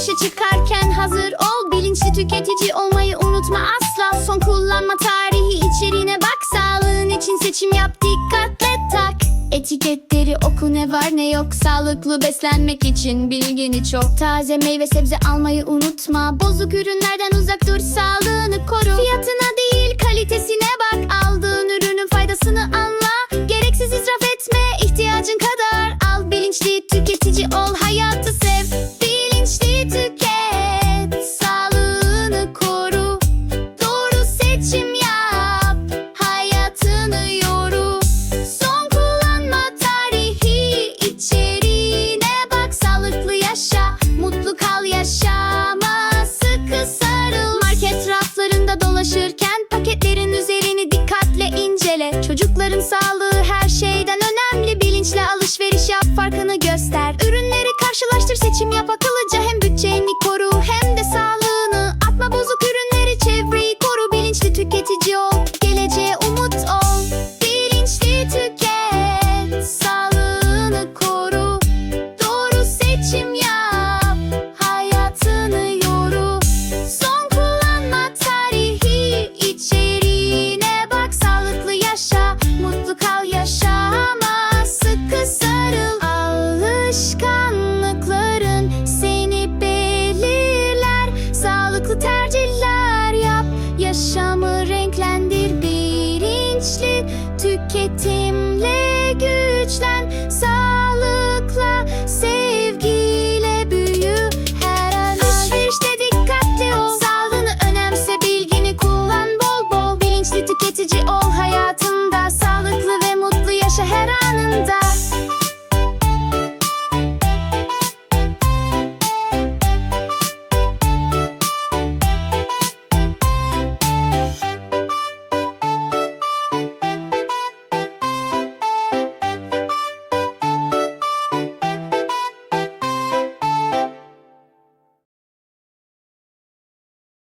alışverişe çıkarken hazır ol. Bilinçli tüketici olmayı unutma asla. Son kullanma tarihi içeriğine bak. Sağlığın için seçim yap dikkatle tak. Etiketleri oku ne var ne yok. Sağlıklı beslenmek için bilgini çok. Taze meyve sebze almayı unutma. Bozuk ürünlerden uzak dur sağlığını koru. Fiyatına değil kalitesine bak. Aldığın ürünün faydasını anla. Gereksiz israf etme ihtiyacın kadar Al. Bilinçli tüketici ol hayatı sev Sağlığını koru. Doğru seçim yap, hayatını yoru. Son kullanma tarihi, içeriğine bak. Sağlıklı yaşa, mutlu kal yaşama. Sıkı sarıl. Alışkanlıkların seni belirler. Sağlıklı tercihler yap, yaşamı renklendir bilinçli Hareketimle güçlen.